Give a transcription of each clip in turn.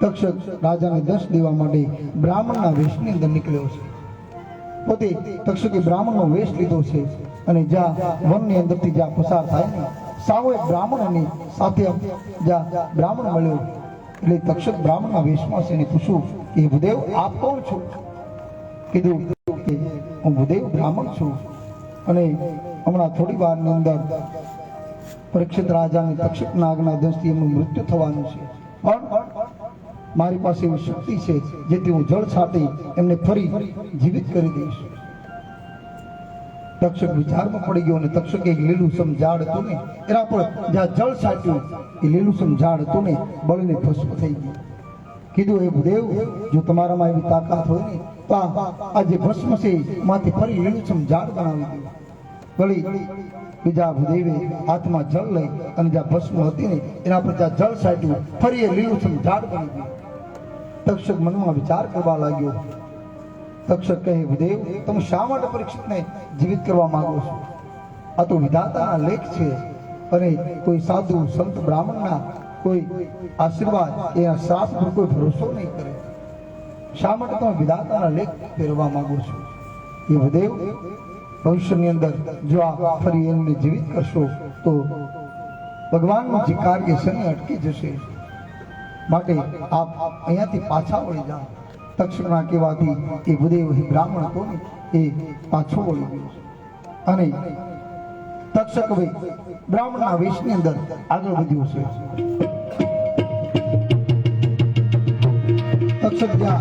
તક્ષક રાજાને દર્શ દેવા માટે બ્રાહ્મણના વેશની અંદર નીકળ્યો છે. પોતે તક્ષકે બ્રાહ્મણનો વેશ લીધો છે અને જ્યાં વનની અંદરથી જ્યાં પસાર થાય ને, સાવો એક બ્રાહ્મણની સાથે જ્યાં બ્રાહ્મણ મળ્યો. એટલે તક્ષક બ્રાહ્મણના વેશમાં છે એને પૂછ્યું કે ભૂદેવ, આપ કોણ છો? કીધું કે, હું ભૂદેવ બ્રાહ્મણ છું. અને હમણાં થોડી વારની અંદર પરીક્ષિત રાજાને તક્ષક નાગના દંશથી એમનું મૃત્યુ થવાનું છે. પણ મારી પાસે એવી શક્તિ છે જેથી હું જળ છાંટી એમને ફરી જીવિત કરી દઈશ. તક્ષક વિચારમાં પડી ગયો અને તક્ષકે એક લીલું સમજાડ હતું ને, એના પર જ્યાં જળ છાંટ્યું, એ લીલું સમજાડ હતું ને, બળને ભસ્મ થઈ ગયું. કીધું, હે ભૂદેવ, જો તમારામાં એવી તાકાત હોય ને, તો આ જે ભસ્મ છે માંથી ફરી લીલું ઝાડ બનાવી દો. વળી બીજા ભૂદેવે હાથમાં જળ લઈ અને જ્યાં ભસ્મ હતી ને, એના પર જ્યાં જળ સાટ્યું ફરી એ લીલું ઝાડ બની ગયું. તક્ષક મનમાં વિચાર કરવા લાગ્યો. તક્ષક કહે ભૂદેવ તમે શા માટે પરીક્ષિતને જીવિત કરવા માંગો છો? આ તો વિધાતાના લેખ છે અને કોઈ સાધુ, સંત, બ્રાહ્મણના કોઈ આશીર્વાદ એ શ્રાપ પર કોઈ ભરોસો નહીં કરે. શા માટે તમે વિધાતાના લેખ પહેરવા માંગો છો? એ વદેવ ભવિષ્યની અંદર જો આ ફરી એમને જીવિત કરશો તો ભગવાનનું જે કાર્ય શનિ અટકી જશે. માટે આપ અહીંયાથી પાછા વળી જાઓ. તક્ષણા કહેવાથી એ ભૂદેવ બ્રાહ્મણ હતો એ પાછો વળી ગયો. અને તક્ષક ભાઈ બ્રાહ્મણના વેશની અંદર આગળ વધ્યો છે. તક્ષક જ્યાં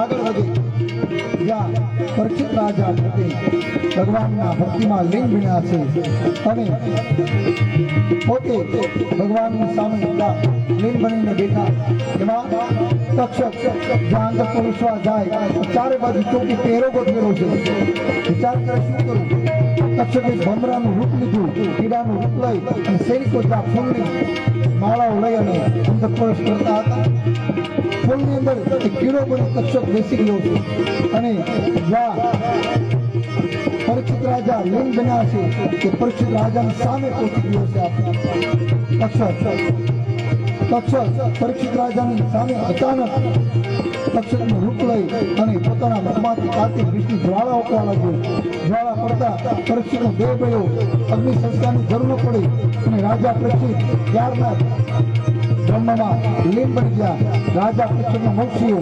આગળ વધે જ્યાં પરિચિત રાજા પોતે ભગવાનના ભક્તિમાં લીન બન્યા છે. અને પોતે ભગવાનની સામે લીન બનીને બેઠા. એમાં તક્ષક જ્યાં અંદર પ્રવેશવા જાય. ચારે બાજુ ચોકી પહેરો ગોઠવેલો છે. વિચાર કરે શું કરું? તક્ષકે ભમરાનું રૂપ લીધું કીડાનું રૂપ લઈ, અને સૈનિકો ત્યાં ફૂલની માળાઓ લઈ અને અંદર પ્રવેશ કરતા હતા. ફૂલની અંદર કીડો બની કચ્છક બેસી ગયો છે. અને જ્યાં પરિચિત રાજા લિંગ બન્યા છે, કે પરિચિત રાજાની સામે પહોંચી ગયો છે આ તક્ષક તક્ષક પરીક્ષિત રાજાની સામે અચાનક તક્ષકનું રૂપ લઈ અને પોતાના મુખમાંથી કાર્તિક વિષ્ણુ જ્વાળા ઉપવા લાગ્યો. જ્વાળા પડતા પરીક્ષિતનો દેહ ગયો અગ્નિ સંસ્કારની જરૂર પડી અને રાજા પરીક્ષિત ત્યારના બ્રહ્મમાં લીન બની ગયા. રાજા પરીક્ષિતનો મોક્ષીઓ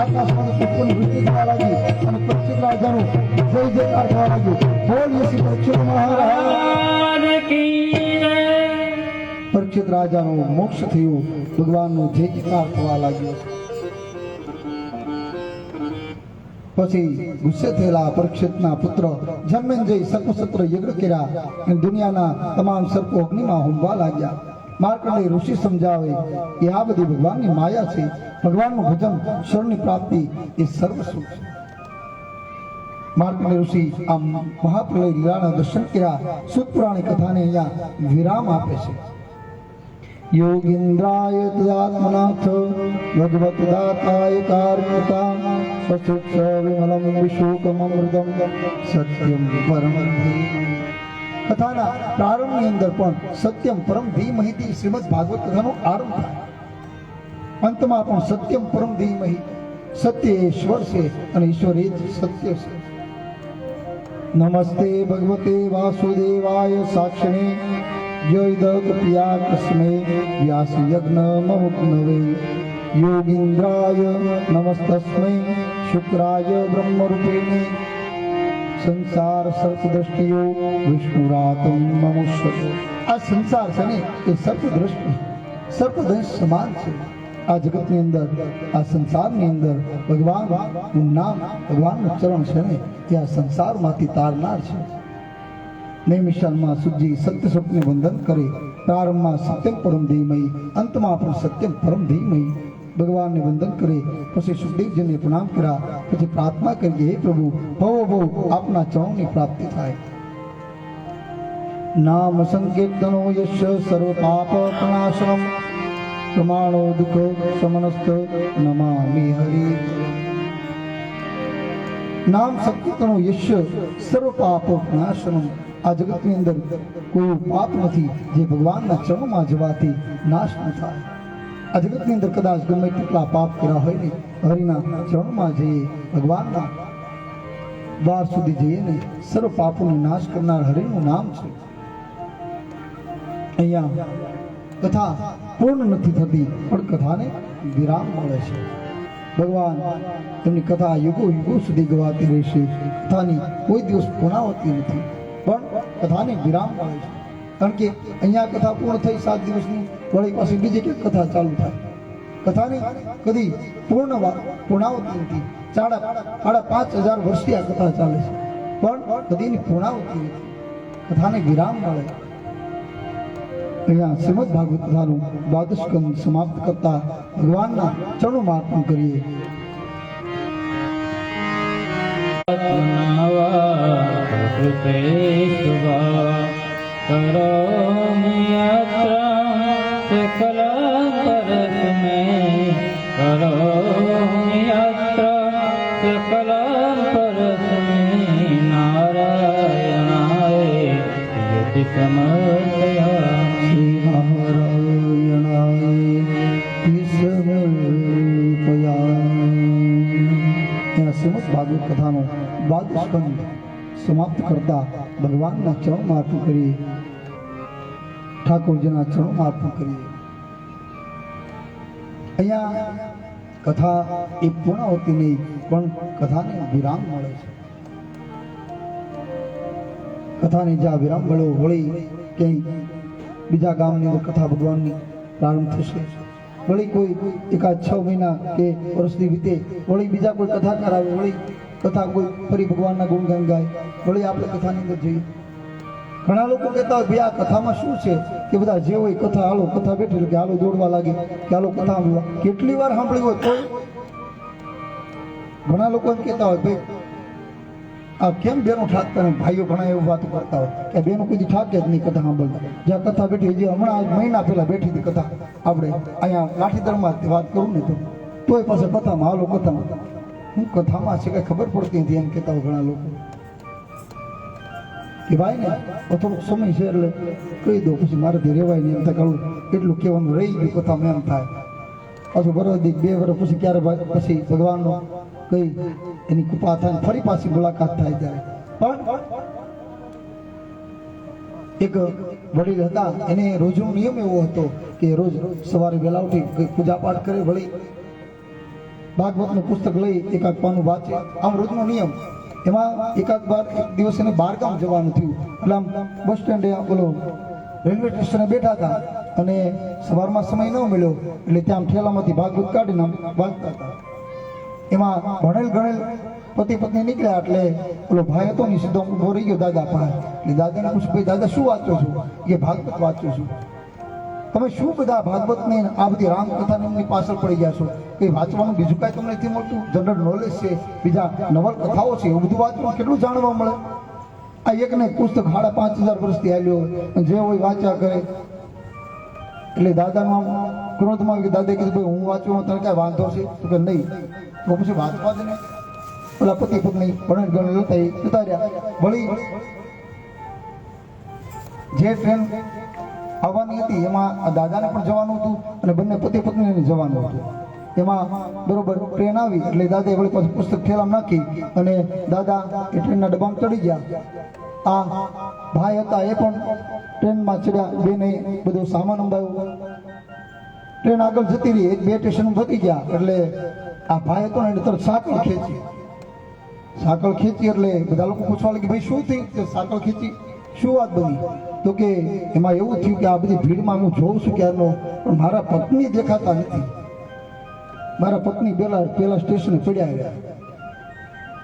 આકાશમાંથી પુષ્પની વૃષ્ટિ થવા લાગી અને પરીક્ષિત રાજાનું જય જયકાર થવા લાગ્યું. બોલ યશી પરીક્ષિત મહારાજ. પરીક્ષિત રાજાનો મોક્ષ થયું. ભગવાનનો જય જયકાર થવા લાગ્યો. પછી ગુસ્સે થયેલા પરીક્ષિતના પુત્ર જન્મેન્દ્રય સર્પસત્ર યજ્ઞ કર્યા અને દુનિયાના તમામ સર્પો અગ્નિમાં હોમવા લાગ્યા. માર્કંડે ઋષિ સમજાવે કે આ બધી ભગવાનની માયા છે. ભગવાનનું ભજન શરણની પ્રાપ્તિ એ સર્વસ્વ છે. માર્કંડે ઋષિ આ મહાપ્રલય લીલાના દર્શન કર્યા. સુત પુરાણી કથાને અહીંયા વિરામ આપે છે. યોગીન્દ્રાય તદાત્મનાથ ભગવત દાતાય કારણતા સચુક્ષ વિમલમ વિશોકમૃતમ સત્યમ પરમ કથાના પ્રારંભની અંદર પણ સત્યમ પરમ ધીમહિથી શ્રીમદ ભાગવત કથાનો આરંભ થાય અંતમાં પણ સત્યમ પરમ ધીમહિ સત્ય ઈશ્વર છે અને ઈશ્વર એ જ સત્ય છે નમસ્તે ભગવતે વાસુદેવાય સાક્ષિણે યોગીન્દ્રાય નમસ્તસ્મૈ શુક્રાય બ્રહ્મરૂપિણે સંસાર સર્પદ્રષ્ટિયો વિષ્ણુરાતમ મમુષ્ય આ સંસાર છે ને એ સર્પદ્રષ્ટિ સર્પદંશ સમાન છે આ જગતની અંદર આ સંસારની અંદર ભગવાનનું નામ ભગવાનનું ચરણ છે ને એ આ સંસારમાંથી તારનાર છે નૈમિષાનમાં સુજી સત્ય સ્વપ્ને વંદન કરે પ્રારંભમાં સત્યમ પરમ ધીમય અંતમાં પણ સત્યમ પરમ ધીમય ભગવાનને વંદન કરે પછી સુખદેવજીને પ્રણામ કર્યા પછી પ્રાર્થના કરી હે પ્રભુ ભવો ભવો આપના ચરણની પ્રાપ્તિ થાય નામ સંકીર્તનો યશ સર્વ પાપ પ્રણાશનમ પ્રમાણો દુઃખ સમનસ્ત નમામિ હરિ નામ સંકીર્તનો યશ સર્વ પાપ નાશનમ આ જગતની અંદર કોઈ પાપ નથી જે ભગવાનના ચરણમાં જવાથી નાશ ન થાય. આ જગતની અંદર કદાચ ગમે તેટલા પાપ કર્યા હોય ને, હરિના ચરણમાં જઈએ, ભગવાનના દ્વાર સુધી જઈએ ને, સર્વ પાપોનો નાશ કરનાર હરિનું નામ છે. અહીંયા કથા પૂર્ણ નથી થતી, પણ કથાને વિરામ મળે છે. ભગવાન તેમની કથા યુગો યુગો સુધી ગવાતી રહેશે. કથાની કોઈ દિવસ પૂર્ણાવતી નથી. કથાને વિરામ મળે છે. કારણ કે અહીંયા કથા પૂર્ણ થઈ સાત દિવસની વળી પાછી બીજી ક્યાંક કથા ચાલુ થાય. કથાની કદી પૂર્ણ પૂર્ણાવતી નથી. સાડા સાડા પાંચ હજાર વર્ષથી આ કથા ચાલે છે. પણ કદીની પૂર્ણાવતી નથી. કથાને વિરામ મળે. અહીંયા શ્રીમદ ભાગવત કથાનું દ્વાદશ સમાપ્ત કરતા ભગવાનના ચરણોમાં અર્પણ કરીએ. कृते शुभा करोमि यात्रा सकलं परस्मै करोमि यात्रा सकलं परस्मै नारायणाय यति समर्पयामि શ્રી નારાયણાય ઈશ્વરપયા. અહીંયા શ્રીમદ ભાગવત કથાનો દ્વાદશ સ્કંદ સમાપ્ત કરતા ભગવાનના ચરણમાં અર્પણ કરીએ ઠાકોરજીના ચરણમાં અર્પણ કરીએ અહીંયા કથા એ પૂર્ણ હોતી નહીં પણ કથાને વિરામ મળે છે. કથાને જ્યાં વિરામ મળ્યો વળી ક્યાંય બીજા ગામની અંદર કથા ભગવાનની પ્રારંભ થશે. વળી કોઈ એકાદ છ મહિના કે વર્ષની રીતે વળી બીજા કોઈ કથાકાર આવે વળી કથા કોઈ ફરી ભગવાનના ગુણગાન ગાય વળી આપણે કથાની અંદર જઈએ. ઘણા લોકો કહેતા હોય આ કથામાં શું છે? કે બધા જે હોય કથા, હાલો, કથા બેઠી કે, હાલો, દોડવા લાગે. કે, હાલો, કથા સાંભળવા કેટલી વાર સાંભળી હોય કોઈ? ઘણા લોકો એમ કહેતા હોય, ભાઈ, આ કેમ બેનો ઠાકતા નહીં ભાઈઓ ઘણા એવું વાત કરતા હોય. કે બેનો કોઈ ઠાકે જ નહીં કથા સાંભળતા જ્યાં કથા બેઠી, જે હમણાં મહિના પહેલા બેઠી હતી કથા, આપણે અહીંયા લાઠીદરમાં વાત કરું ને તો, તોય પાસે કથામાં, હાલો, કથામાં. હું કથામાં છે કે ખબર પડતી નથી એમ હોય ઘણા લોકો. કે ભાઈ ને થોડોક સમય છે એટલે કહી દો, પછી મારાથી રહેવાય નહીં એમ થાય કાળું એટલું કહેવાનું રહી ગયું કથામાં એમ થાય. પાછું વરસ બે વર્ષ પછી ક્યારે પછી ભગવાનનો કઈ એની કૃપા થાય ફરી પાછી મુલાકાત થાય ત્યારે. પણ એક વડીલ હતા, એને રોજનો નિયમ એવો હતો કે રોજ સવારે વહેલા ઉઠી પૂજા પાઠ કરે વળી ભાગવતનું પુસ્તક લઈ એકાદ પાનું વાંચે. આમ રોજનો નિયમ. એમાં એકાદ બાર એક દિવસ એને બહારગામ જવાનું થયું. એટલે આમ બસ સ્ટેન્ડે બોલો રેલવે સ્ટેશને બેઠા હતા અને સવારમાં સમય ન મળ્યો એટલે ત્યાં ઠેલામાંથી ભાગવત કાઢીને વાંચતા હતા. એમાં ભણેલ ગણેલ પતિ પત્ની નીકળ્યા એટલે ઓલો ભાઈ હતો ને સીધો ઊભો રહી ગયો દાદા પાસે. એટલે દાદાને પૂછ્યું, ભાઈ, દાદા, શું વાંચો છો? કે ભાગવત વાંચું છું. તમે શું બધા ભાગવતની આ બધી રામકથાની પાછળ પડી ગયા છો? એ વાંચવાનું બીજું કાંઈ તમને નથી મળતું? જનરલ નોલેજ છે, બીજા નવલકથાઓ છે, એવું બધું વાંચવાનું કેટલું જાણવા મળે? આ એક ને પુસ્તક સાડા પાંચ હજાર વર્ષથી આવ્યો જે હોય વાંચ્યા કરે. એટલે દાદામાં ક્રોધમાં દાદાએ કીધું, ભાઈ, હું વાંચું તને કાંઈ વાંધો છે? તો કે, નહીં. તો પછી વાંચવા દે ને પેલા પતિ પત્ની ભણે ગણ લેતા જતા રહ્યા. વળી જે ટ્રેન આવવાની હતી, એમાં દાદાને પણ જવાનું હતું અને બંને પતિ પત્નીને જવાનું હતું. એમાં બરોબર ટ્રેન આવી એટલે દાદાએ વળી પાછું પુસ્તક ઠેલામાં નાખી અને દાદા એ ટ્રેનના ડબ્બામાં ચડી ગયા. આ ભાઈ હતા એ પણ ટ્રેનમાં ચડ્યા, બેને બધો સામાન અંબાયો ટ્રેન આગળ જતી રહી, એક બે સ્ટેશન વધી ગયા એટલે આ ભાઈ હતો ને એને તરત સાંકળ ખેંચી. સાંકળ ખેંચી એટલે બધા લોકો પૂછવા લાગે ભાઈ, શું થયું? સાંકળ ખેંચી. શું વાત બની? તો કે, એમાં એવું થયું કે આ બધી ભીડમાં હું જોઉં છું ક્યારનો, પણ મારા પત્ની દેખાતા નથી. મારા પત્ની પેલા પેલા સ્ટેશને ચડ્યા આવ્યા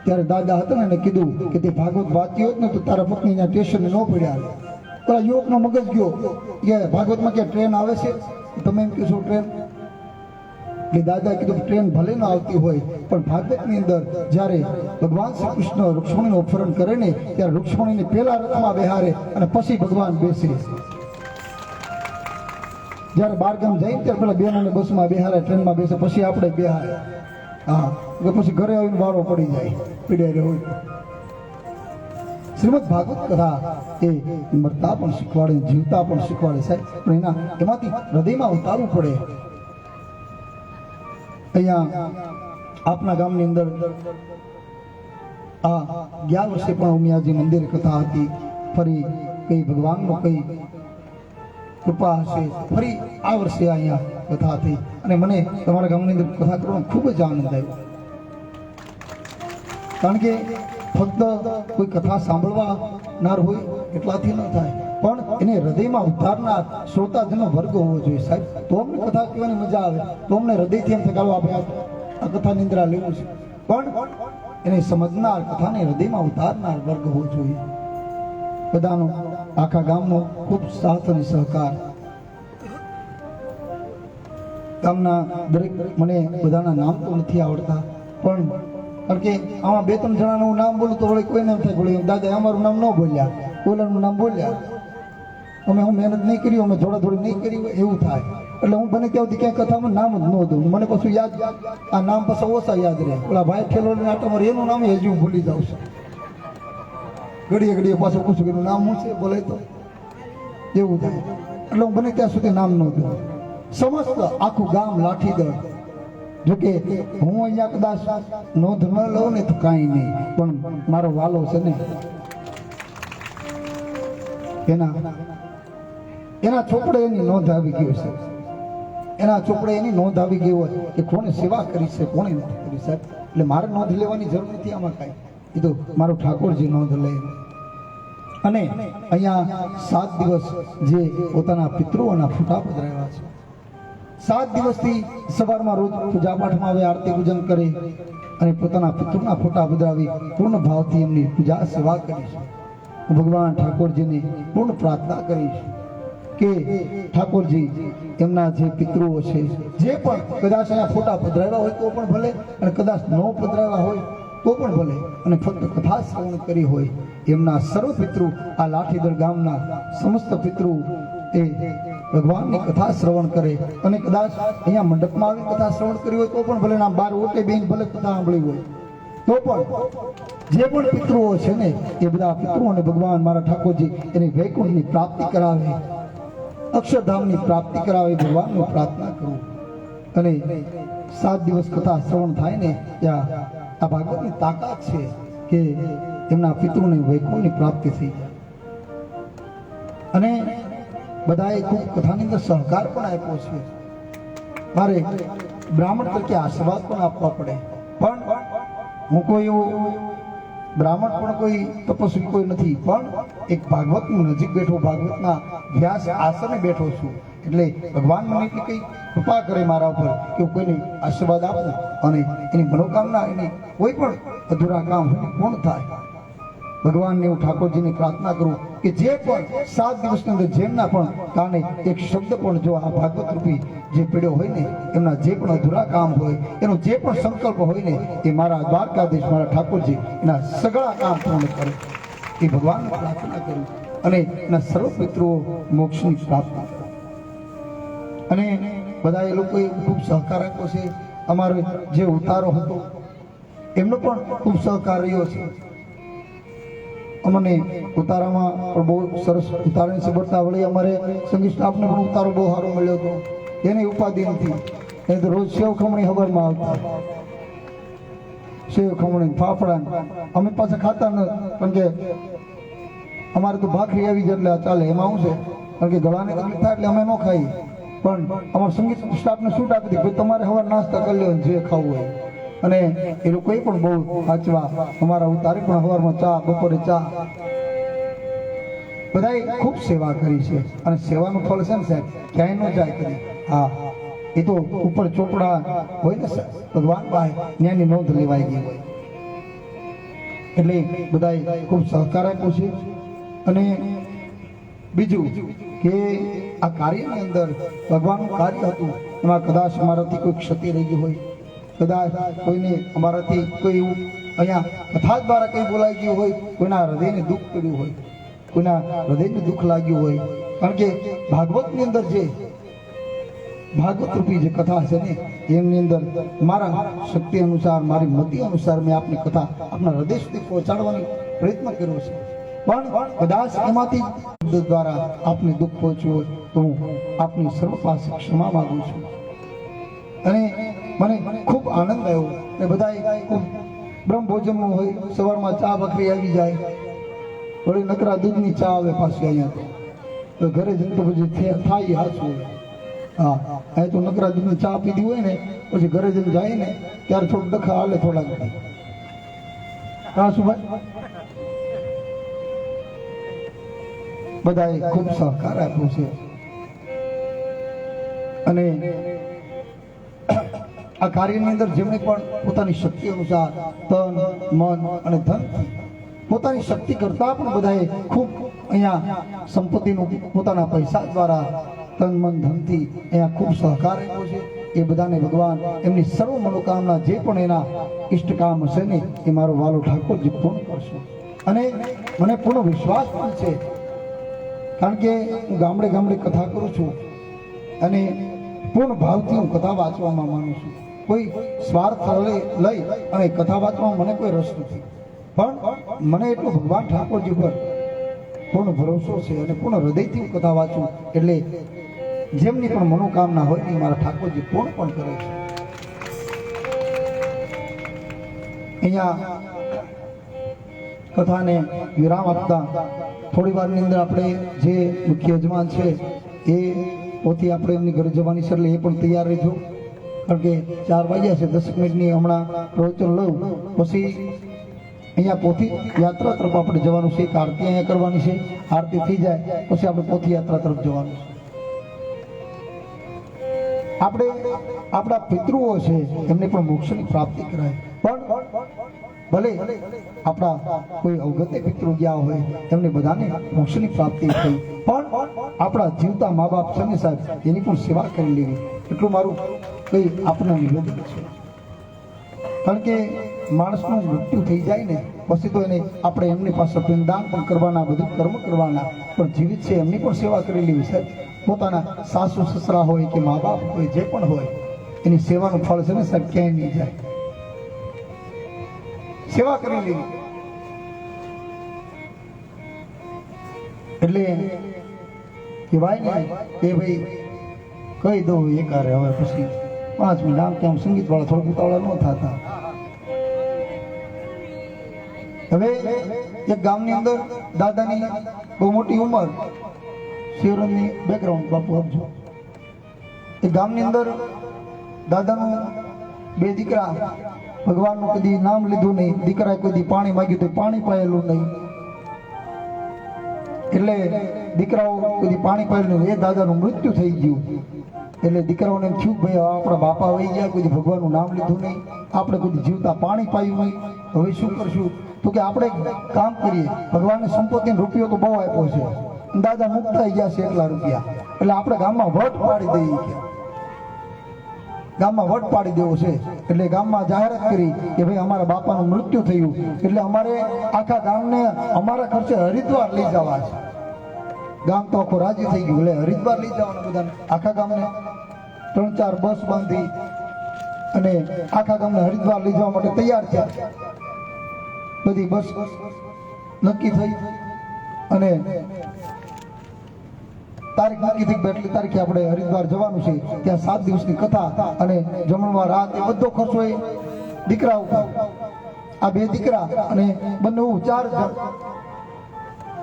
ત્યારે દાદા હતા ને એને કીધું કે તે ભાગવત વાંચી હોત ને તો તારા પત્ની ત્યાં સ્ટેશને ન પડ્યા. પેલા યુવકનો મગજ ગયો કે ભાગવતમાં ક્યાં ટ્રેન આવે છે? તમે એમ કહેશો ટ્રેન? કે દાદા કીધું ટ્રેન ભલે ન આવતી હોય, પણ ભાગવતની અંદર જ્યારે ભગવાન શ્રી કૃષ્ણ રૂક્ષ્મણીનું અપહરણ કરે ને, ત્યારે રૂક્ષ્મણીને પહેલા રથમાં બેહારે અને પછી ભગવાન બેસે. જ્યારે બારગામ જાય ત્યારે પેલા બેનોને બસમાં બેહારે, ટ્રેનમાં બેસે, પછી આપણે બેહારે. હા પછી ઘરે આવીને વારો પડી જાય પીડાઈ રહ્યો શ્રીમદ ભાગવત કથા એ મરતા પણ શીખવાડે, જીવતા પણ શીખવાડે સાહેબ. પણ એના, એમાંથી હૃદયમાં ઉતારવું પડે. અહીંયા આપના ગામની અંદર આ ગયા વર્ષે પણ ઉમિયાજી મંદિર કથા હતી. ફરી કઈ ભગવાનનો કઈ કૃપા હશે ફરી આ વર્ષે અહીંયા કથા થઈ. અને મને તમારા ગામની અંદર કથા કરવાનો ખૂબ જ આનંદ આવ્યો. કારણ કે ફક્ત કોઈ કથા સાંભળવાનાર હોય એટલાથી ન થાય. પણ એને હૃદયમાં ઉતારનાર શ્રોતાજનો વર્ગ હોવો જોઈએ સાહેબ. તો અમને કથા કહેવાની મજા આવે. તો અમને હૃદયથી એમ થકાવો આપણે આ કથા નિંદ્રા લેવું છે. પણ એને સમજનાર કથાને હૃદયમાં ઉતારનાર વર્ગ હોવો જોઈએ. બધાનો આખા ગામનો ખૂબ સાથ અને સહકાર. ગામના દરેક મને બધાના નામ તો નથી આવડતા, પણ કારણ કે આમાં બે ત્રણ જણાનું નામ બોલું તો વળી કોઈ નામ થાય, વળી દાદા અમારું નામ ન બોલ્યા, ઓલાનું નામ બોલ્યા. અમે હું મહેનત નહીં કરી, અમે થોડા થોડી નહીં કરી, એવું થાય. એટલે હું બને ત્યાં સુધી ક્યાંય કથામાં નામ જ ન દઉં. મને પાછું યાદ, આ નામ પાછા ઓછા યાદ રહે. ઓલા ભાઈ ઠેલો આટો મારે એનું નામ હજુ ભૂલી જાઉં છું. ઘડીએ ઘડીએ પાછું પૂછું કે નામ શું છે? બોલે તો. એવું થાય. એટલે હું બને ત્યાં સુધી નામ ન દઉં. સમસ્ત આખું ગામ લાઠી દળ જોકે હું અહીંયા કદાચ નોંધ ન લઉં ને તો કાંઈ નહીં. પણ મારો વાલો છે ને, એના એના ચોપડે એની નોંધ આવી ગયો છે એના ચોપડે એની નોંધ આવી ગઈ હોય કે કોને સેવા કરી છે કોને નથી કરી સાહેબ. એટલે મારે નોંધ લેવાની જરૂર નથી આમાં કાંઈ. તો મારો ઠાકોરજી નોંધ લે. અને અહીંયા સાત દિવસ જે પોતાના પિતૃઓના ફૂટા પધરાવ્યા છે. સાત દિવસથી સવારમાં રોજ પૂજા પાઠમાં આવે, આરતી પૂજન કરે અને પોતાના પિતૃના ફોટા પધરાવી પૂર્ણ ભાવથી એમની પૂજા સેવા કરી છે. ભગવાન ઠાકોરજીને પૂર્ણ પ્રાર્થના કરીશ કે ઠાકોરજી, એમના જે પિતૃઓ છે, જે પણ કદાચ અહીંયા ફોટા પધરાવ્યા હોય તો પણ ભલે, અને કદાચ ન પધરાવ્યા હોય તો પણ ભલે અને ફક્ત કથા શ્રવણ કરી હોય, એમના સર્વ પિતૃ આ લાઠીદર ગામના સમસ્ત પિતૃ, એ ભગવાનની કથા શ્રવણ કરે અને કદાચ અહીંયા મંડપમાં આવી કથા શ્રવણ કરી હોય, તો પણ ભલે ના બાર ઓટે બેન ભલે કથા સાંભળી હોય. તો પણ જે પણ પિતૃઓ છે ને, એ બધા પિતૃઓને ભગવાન મારા ઠાકોરજી, એની વૈકુંઠની પ્રાપ્તિ કરાવે, અક્ષરધામની પ્રાપ્તિ કરાવે, ભગવાનની પ્રાર્થના કરું. અને સાત દિવસ કથા શ્રવણ થાય ને, ત્યાં આ ભાગવતની તાકાત છે કે એમના પિતૃને વૈકુંઠની પ્રાપ્તિ થઈ અને બધાએ ખૂબ કથાની અંદર સહકાર પણ આપ્યો છે. મારે બ્રાહ્મણ તરીકે આશીર્વાદ પણ આપવા પડે. પણ હું કોઈ એવું બ્રાહ્મણ પણ કોઈ તપસ્વી કોઈ નથી, પણ એક ભાગવતની નજીક બેઠો ભાગવતના વ્યાસ આસને બેઠો છું. એટલે ભગવાન મને એટલી કઈ કૃપા કરે મારા ઉપર કે કોઈને આશીર્વાદ આપું અને એની મનોકામના એની કોઈ પણ અધૂરા કામ હોય પૂર્ણ થાય. ભગવાનને હું ઠાકોરજીને પ્રાર્થના કરું કે જે પણ સાત દિવસની અંદર જેમના પણ કાને એક શબ્દ પણ જો આ ભાગવત રૂપી જે પીડ્યો હોય ને, એમના જે પણ અધૂરા કામ હોય, એનો જે પણ સંકલ્પ હોય ને, એ મારા દ્વારકાધીશ મારા ઠાકોરજી એના સગળા કામ પૂર્ણ કરે. એ ભગવાનને પ્રાર્થના કરું અને એના સર્વ પિત્રો મોક્ષની પ્રાપ્તિ. અને બધા એ લોકોએ ખૂબ સહકાર આપ્યો છે. અમારો જે ઉતારો હતો, એમનો પણ ખૂબ સહકાર રહ્યો છે. અમને ઉતારામાં પણ બહુ સરસ ઉતારાની સગવડતા વળી અમારે સંગીત સ્ટાફને પણ ઉતારો બહુ સારો મળ્યો હતો. એની ઉપાધિ નથી. એ તો રોજ સેવ ખમણી ખબરમાં આવતા. સેવ ખમણી, ફાફડા, અમે પાછા ખાતા ન, કારણ કે અમારે તો ભાખરી આવી જ એટલે ચાલે. એમાં શું છે? કારણ કે ગળાને તકલીફ થાય એટલે અમે ન ખાઈએ. પણ અમારા સંગીત સ્ટાફને છૂટ આપી દીધી તમારે હવે નાસ્તા કરી લેવાનું જે ખાવું હોય. અને એ લોકોએ પણ બહુ સાચવા. અમારા ઉતારે પણ સવારમાં ચા, બપોરે ચા. બધાએ ખૂબ સેવા કરી છે. અને સેવાનું ફળ છે ને સાહેબ, ક્યાંય ન જાય કરી હા, એ તો ઉપર ચોપડા હોય ને ભગવાન પાસે ત્યાંની નોંધ લેવાઈ ગઈ એટલે બધાએ ખૂબ સહકાર આપ્યો છે. અને બીજું કે આ કાર્યની અંદર ભગવાનનું કાર્ય હતું. એમાં કદાચ અમારાથી કોઈ ક્ષતિ રહી હોય. કદાચ કોઈને અમારાથી કોઈ એવું અહીંયા કથા દ્વારા કંઈ બોલાઈ ગયું હોય, કોઈના હૃદયને દુઃખ પડ્યું હોય, કોઈના હૃદયને દુઃખ લાગ્યું હોય. કારણ કે ભાગવતની અંદર જે ભાગવત રૂપી જે કથા છે ને, એમની અંદર મારા શક્તિ અનુસાર, મારી મતિ અનુસાર મેં આપની કથા આપના હૃદય સુધી પહોંચાડવાનો પ્રયત્ન કર્યો છે. પણ કદાચ એમાંથી શબ્દ દ્વારા આપને દુઃખ પહોંચ્યું હોય તો હું આપની સર્વ પાસે ક્ષમા માંગુ છું. અને મને ખૂબ આનંદ આવ્યો બધાએ ખૂબ બ્રહ્મ ભોજનનું હોય, સવારમાં ચા બકરી આવી જાય, વળી નકરા દૂધની ચા આવે પાછી અહીંયા તો ઘરે જંતુ પછી થાય હાચું હા, અહીંયા તો નકરા દૂધની ચા પીધી હોય ને, પછી ઘરે જઈને જાય ને, ત્યારે થોડું ડખા હાલે થોડાક. હા, શું ભાઈ? બધાએ ખૂબ સહકાર આપ્યો છે. અને આ કાર્યની અંદર જેમણે પણ પોતાની શક્તિ અનુસાર તન, મન અને ધન પોતાની શક્તિ કરતા પણ બધાએ ખૂબ અહીંયા સંપત્તિનું પોતાના પૈસા દ્વારા તન, મન, ધનથી અહીંયા ખૂબ સહકાર આપ્યો છે. એ બધાને ભગવાન એમની સર્વ મનોકામના જે પણ એના ઇષ્ટકામ હશે ને એ મારો વાલો ઠાકોરજી પૂર્ણ કરશે. અને મને પૂર્ણ વિશ્વાસ પણ છે કારણ કે હું ગામડે ગામડે કથા કરું છું અને પૂર્ણ ભાવથી હું કથા વાંચવામાં માનું છું. કોઈ સ્વાર્થ લઈ અને કથા વાંચવામાં મને કોઈ રસ નથી. પણ મને એટલો ભગવાન ઠાકોરજી પર પૂર્ણ ભરોસો છે અને પૂર્ણ હૃદયથી હું કથા વાંચું એટલે જેમની પણ મનોકામના હોય એ મારા ઠાકોરજી પૂર્ણ પણ કરે છે. અહીંયા કથાને વિરામ આપતા થોડી વારની અંદર આપણે જે મુખ્ય યજમાન છે, એ પોથી આપણે એમની ઘરે જવાની છે એટલે એ પણ તૈયાર રહેજો. કારણ કે ચાર વાગ્યા છે, દસ મિનિટની હમણાં પ્રવચન લઉં, પછી અહીંયા પોથી યાત્રા તરફ આપણે જવાનું છે, એક આરતી અહીંયા કરવાની છે, આરતી થઈ જાય, પછી આપણે પોથી યાત્રા તરફ જવાનું છે. આપણે આપણા પિતૃઓ છે, એમને પણ મોક્ષની પ્રાપ્તિ કરાય. પણ ભલે આપણા કોઈ અવગતે પિતૃ ગયા હોય, એમને બધાને મોક્ષની પ્રાપ્તિ થઈ. પણ આપણા જીવતા મા બાપ છે ને સાહેબ એની પણ સેવા કરી લેવી. એટલું મારું કંઈ આપના નિવેદન છે. કારણ કે માણસનું મૃત્યુ થઈ જાય ને, પછી તો એને આપણે એમની પાસે પિંડદાન પણ કરવાના, બધું કર્મ કરવાના, પણ જીવિત છે, એમની પણ સેવા કરી લેવી સાહેબ. પોતાના સાસુ સસરા હોય કે મા બાપ હોય, જે પણ હોય, એની સેવાનું ફળ છે ને સાહેબ ક્યાંય નહીં જાય. સેવા કરી લીધી એટલે કહેવાય ને કે ભાઈ, કહી દઉં એકારે હવે પછી પાંચ મિનિટ. આમ કે આમ સંગીત વાળા થોડા ઉતાવળા ન થતા. હવે એક ગામની અંદર દાદાની બહુ મોટી ઉંમર. શિવરંજની બેકગ્રાઉન્ડ બાપુ આપજો. એ ગામની અંદર દાદાનું બે દીકરા ભગવાનનું કદી નામ લીધું નહીં, દીકરાએ કદી પાણી માંગ્યું તો પાણી પાયેલું નહીં. એટલે દીકરાઓ કદી પાણી પાયેલું એ દાદાનું મૃત્યુ થઈ ગયું. એટલે દીકરાઓને એમ થયું ભાઈ આપણા બાપા વહી ગયા કોઈ ભગવાનનું નામ લીધું નહીં. આપણે કોઈ જીવતા પાણી પાયું નહીં. હવે શું કરશું? તો કે આપણે કામ કરીએ. ભગવાનને સંપત્તિને રૂપિયો તો બહુ આપ્યો છે. દાદા મુક્ત થઈ ગયા છે એટલા રૂપિયા. એટલે આપણે ગામમાં વટ પાડી દઈએ. ગામમાં વટ પાડી દેવો છે. એટલે ગામમાં જાહેરાત કરી કે ભાઈ અમારા બાપાનું મૃત્યુ થયું. એટલે અમારે આખા ગામને અમારા ખર્ચે હરિદ્વાર લઈ જવા છે. ગામ તો આખું રાજી થઈ ગયું. એટલે હરિદ્વાર લઈ જવાના બધાને. આખા ગામને ત્રણ ચાર બસ બાંધી અને આખા ગામને હરિદ્વાર લઈ જવા માટે તૈયાર થયા. બધી બસ નક્કી થઈ અને તારીખ નક્કી થઈ એટલી તારીખે આપણે હરિદ્વાર જવાનું છે. ત્યાં સાત દિવસની કથા અને જમણવાર રાત એ બધો ખર્ચો એ દીકરા આ બે દીકરા અને બંને ચાર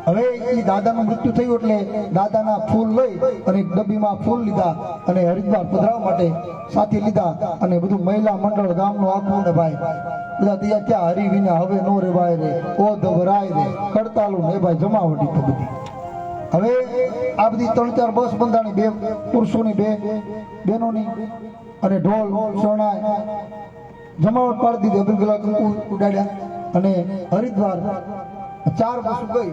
હવે એ દાદાનું મૃત્યુ થયું એટલે દાદાના ફૂલ લઈ અને ડબ્બીમાં ફૂલ લીધા અને હરિદ્વાર પધરાવવા માટે સાથે લીધા અને બધું મહિલા મંડળ ગામનું આખું ને ભાઈ. બધા ત્યાં ક્યાં હરી વિના હવે નો રેવાય રે ઓ ધવરાય રે કડતાલું ને ભાઈ જમાવટી બધી. હવે આ બધી ત્રણ ચાર બસ બંધાણી બે પુરુષોની, બે બહેનોની અને ઢોલ, શરણાઈ જમાવટ પાડી દીધી. અબ્દુલ ઉડાડ્યા અને હરિદ્વાર ચાર બસો ગઈ.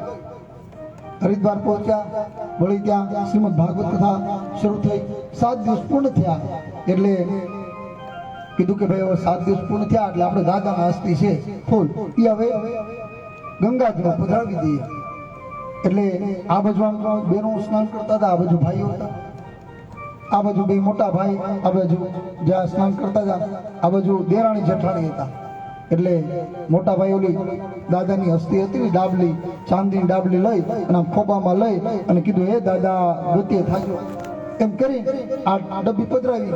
હરિદ્વાર પહોંચ્યા. વળી ત્યાં શ્રીમદ ભાગવત કથા શરૂ થઈ. સાત દિવસ પૂર્ણ થયા. એટલે કીધું કે ભાઈ હવે સાત દિવસ પૂર્ણ થયા એટલે આપણે દાદાના અસ્થિ છે ફૂલ. એ હવે ગંગાજીમાં પધરાવી દઈએ એટલે આ બાજુ આમ બેનો સ્નાન કરતા હતા, આ બાજુ ભાઈઓ હતા. આ બાજુ બે મોટા ભાઈ, આ બાજુ જ્યાં સ્નાન કરતા હતા, આ બાજુ દેરાણી જેઠાણી હતા. એટલે મોટા ભાઈ ઓલી દાદાની હસ્તી હતી ડાબલી, ચાંદીની ડાબલી લઈ અને ખોબામાં લઈ અને કીધું, હે દાદા, ગતિએ થાય એમ કરી આ ડબ્બી પધરાવી.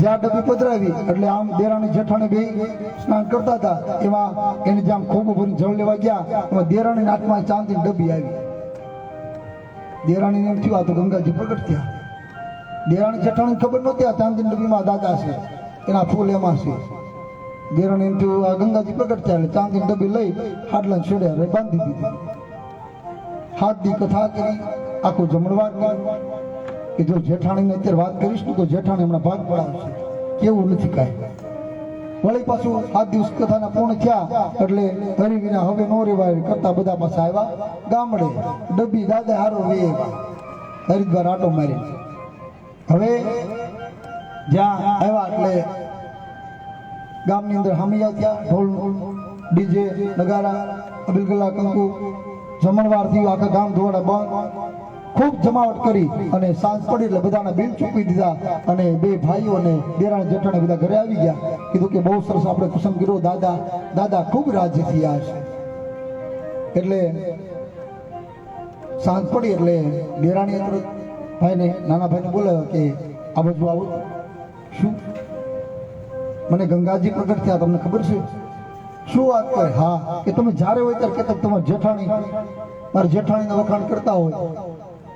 જ્યાં ડબ્બી પધરાવી એટલે આમ દેરાણી જેઠાણી બે સ્નાન કરતા હતા એમાં એને જેમ ખોખું ભરીને જળ લેવા ગયા, એમાં દેરાણી નાટમાં ચાંદીની ડબ્બી આવી. દેરાણીને એમ થયું, આ તો ગંગાજી પ્રગટ થયા. દેરાણી જેઠાણી ખબર નહોતી, આ ચાંદીની ડબ્બીમાં દાદા છે, એના ફૂલ એમાં છે. દેરાણી એમ થયું, આ ગંગાજી પ્રગટ થયા, એટલે ચાંદીની ડબ્બી લઈ હાડલા છેડે હારે બાંધી દીધી. હાથ દી કથા કરી, આખું જમણવાર કે જો જેઠાણીને અત્યારે વાત કરીશ તો જેઠાણી હમણાં ભાગ પડાવશે કેવું નથી કાંઈ. વળી પાછું સાત દિવસ કથાના પૂર્ણ થયા એટલે હરી વિના હવે નો રેવાય કરતા બધા પાછા આવ્યા. ગામડે ડબ્બી દાદા હારો વે હરિદ્વાર આટો મારી હવે જ્યાં આવ્યા એટલે ગામની અંદર હામિયા થયા. ઢોલ, ડીજે, નગારા અબિલગલ્લા કંકુ જમણવાર થયું આખા ગામ ધોવાડા બંધ. ખૂબ જમાવટ કરી અને સાંજ પડી એટલે બધાના બિલ ચૂકવી દીધા અને બે ભાઈઓ અને દેરાણી જેઠાણી બધા ઘરે આવી ગયા. કીધું કે બહુ સરસ આપણે કુસુમ કર્યો દાદા દાદા ખૂબ રાજી થયા છે. એટલે સાંજ પડી એટલે દેરાણી તરત ભાઈને, નાના ભાઈને બોલાવ્યો કે આ બધું આવું. શું? મને ગંગાજી પ્રગટ થયા, તમને ખબર છે? શું વાત કરે? હા, કે તમે જ્યારે હોય ત્યારે કે તમે તમારા જેઠાણી, મારા જેઠાણીના વખાણ કરતા હોય.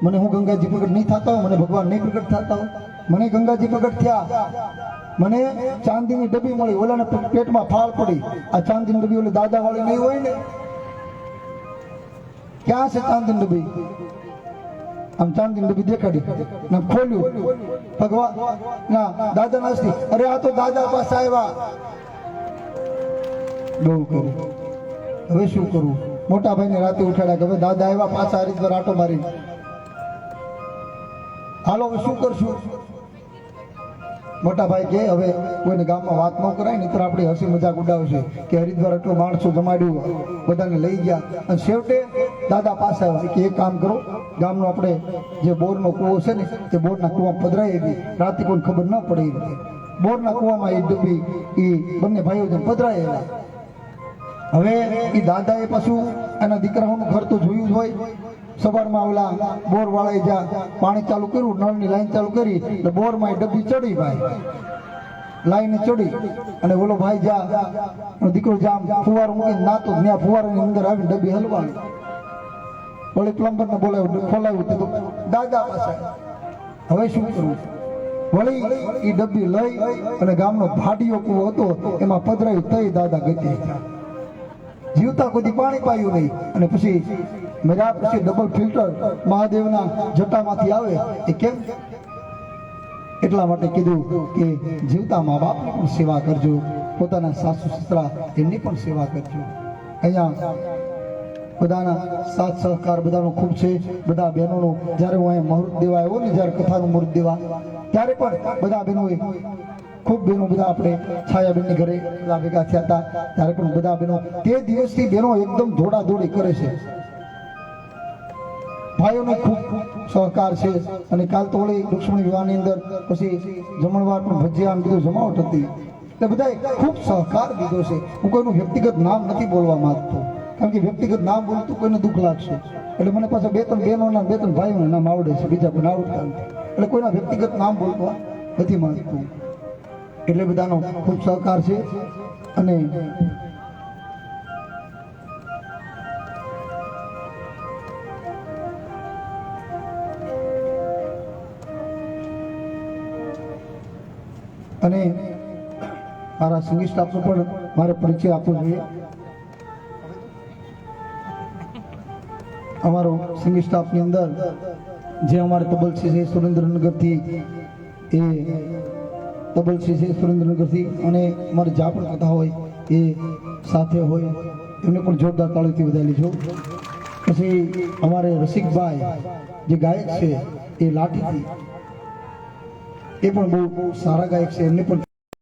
મને હું ગંગાજી પ્રગટ નહીં થતા હોય મને ભગવાન નહીં પ્રગટ થતા. હોય મને ગંગાજી પ્રગટ થયા. મને ચાંદીની ડબ્બી મળી, ઓલાને પેટમાં ફાળ પડી. આ ચાંદીની ડબ્બી ઓલી દાદા વાળી નહીં હોય ને? ક્યાં છે ચાંદીની ડબ્બી? આમ ચાંદીની ડબ્બી દેખાડી ને ખોલ્યું. ભગવાન, ના, દાદા નાસ્તી. અરે આ તો દાદા પાસે આવ્યા. બહુ કરું હવે શું કરું? મોટા ભાઈને રાતે ઉઠાડ્યા કે હવે દાદા આવ્યા પાછા હરિદ્વાર આટો મારી હાલો, હવે શું કરશું? મોટા ભાઈ કે, હવે કોઈને ગામમાં વાત ન કરાય ને તો આપણી હસી મજાક ઉડાવશે કે હરિદ્વાર એટલો માણસો જમાડ્યું, બધાને લઈ ગયા. અને છેવટે દાદા પાસે આવ્યા. કે એક કામ કરો, ગામનો આપણે જે બોરનો કૂવો છે ને તે બોરના કૂવા પધરાઈ હતી રાતે કોઈ ખબર ન પડે એ રીતે બોરના કૂવામાં એ ડૂબી એ બંને ભાઈઓ પધરાઈ આવ્યા. હવે એ દાદાએ પાછું એના દીકરાઓનું ઘર તો જોયું જ હોય. સવારમાં ઓલા બોર વાળાએ જ્યાં પાણી ચાલુ કર્યું, નળની લાઈન ચાલુ કરી એટલે બોરમાં ડબ્બી ચડી ભાઈ. લાઈન ચડી અને ઓલો ભાઈ જ્યાં દીકરો જ્યાં ફુવાર મૂકીને નાતો, ત્યાં ફુવારાની અંદર આવીને ડબ્બી હલવાની વળી પ્લમ્બરને બોલાવ્યું, ખોલાવ્યું તો દાદા પાસે. હવે શું કરવું વળી એ ડબ્બી લઈ અને ગામનો ભાડીયો કૂવો હતો, એમાં પધરાયું, તઈ દાદા ગતિ જીવતા કોઈ પાણી પાયું નહીં. અને પછી મજા પછી ડબલ ફિલ્ટર મહાદેવના જટામાંથી આવે. એ કેમ? એટલા માટે કીધું કે જીવતા મા બાપની પણ સેવા કરજો, પોતાના સાસુ સસરા એમની પણ સેવા કરજો. અહીંયા બધાના સાથ સહકાર બધાનો ખૂબ છે, બધા બહેનોનો. જ્યારે હું અહીંયા મુહૂર્ત દેવા આવ્યો ને, જ્યારે કથાનું મુહૂર્ત દેવા, ત્યારે પણ બધા બહેનોએ, ખૂબ બહેનો બધા આપણે છાયાબેનની ઘરે ભેગા થયા હતા, ત્યારે પણ બધા બહેનો તે દિવસથી બહેનો એકદમ દોડાદોડી કરે છે. ભાઈઓનો ખૂબ સહકાર છે. અને કાલ તો વળી લક્ષ્મણ વિવાહની અંદર પછી જમણવાર પણ ભજીયા આમ બધું જમાવટ હતી. એટલે બધાએ ખૂબ સહકાર દીધો છે. હું કોઈનું વ્યક્તિગત નામ નથી બોલવા માંગતો. કારણ કે વ્યક્તિગત નામ બોલતું કોઈને દુઃખ લાગશે. એટલે મને પાછા બે ત્રણ બહેનોના, બે ત્રણ ભાઈઓના નામ આવડે છે, બીજા પણ આવડતા એટલે કોઈના વ્યક્તિગત નામ બોલવા નથી માંગતું. એટલે બધાનો ખૂબ સહકાર છે. અને અને મારા સિંગિંગ સ્ટાફનો પણ મારે પરિચય આપવો જોઈએ. અમારો સિંગિંગ સ્ટાફની અંદર જે અમારે તબલસી છે સુરેન્દ્રનગરથી એ તબલસી છે સુરેન્દ્રનગરથી અને અમારે જ્યાં પણ કથા હોય એ સાથે હોય, એમને પણ જોરદાર તાળીથી વધારી લીધો. પછી અમારે રસિકભાઈ જે ગાયક છે એ લાઠીથી એ પણ બહુ સારા ગાયક છે એમને પણ